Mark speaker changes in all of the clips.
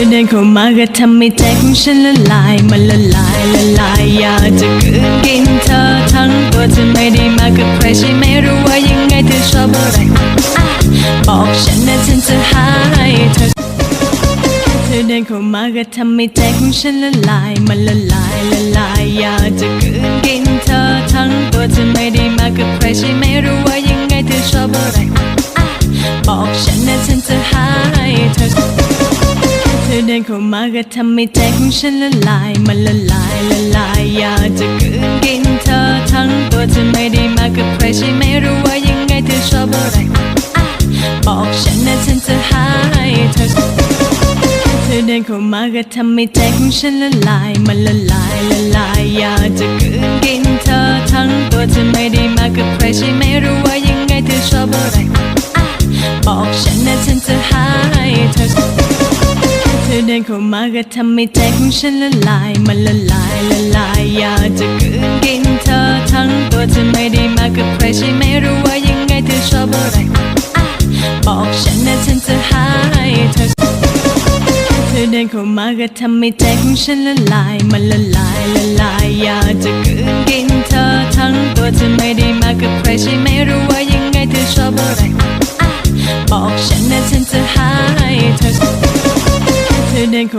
Speaker 1: อเดินเข้ามาก็ทำให้ใจของฉันละลายมันละลายละลายอยากจะกืนกินเธอทั้งตัวเธอไม่ได้มากับใครใช่ไหมรู้ว่ายังไงเธอชอบอะไรบอกฉันนะฉันจะหาให้เธอเธอเดินเข้ามาก็ทำให้ใจของฉันละลายมันละลายละลายอยากจะกืนกินเธอทั้งตัวเธอไม่ได้มากับใครใช่ไหมรู้ว่ายังไงเธอชอบอะไรบอกฉันนะฉันจะหาให้เธอ อเดินเข้ามาก็ทำให้ใจของฉันละลาย มันละลายละลาย อยากจะกืนกินเธอทั้งตัวเธอไม่ได้มากับใครใช่ไหมรู้ว่ายังไงเธอชอบอะไรอะบอกฉันนะฉันจะหาให้เธอ เธอเดินเข้ามาก็ทำให้ใจของฉันละลาย มันละลายละลาย อยากจะกืนกินเธอทั้งตัวเธอไม่ได้มากับใครใช่ไหมรู้ว่ายังไงเธอชอบอะไรอะบอกฉัน เข้ามาก็ทำให้ใจของฉันละลาย มันละลายละลาย อยากจะกืนกินเธอทั้งตัวเธอไม่ได้มากับใครใช่ไหมรู้ว่ายังไงเธอชอบอะไรบอกฉันนะฉันจะหาให้เธอเธอเดินเข้ามาก็ทำให้ใจของฉันละลาย มันละลายละลาย อยากจะกืนกินเธอทั้งตัวเธอไม่ได้มากับใครใช่ไหมรู้ว่ายังไงเธอชอบอะไร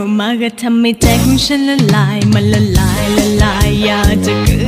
Speaker 1: เข้ามาก็ทำให้ใจของฉันละลาย มันละลายละลายอยากจะเกิด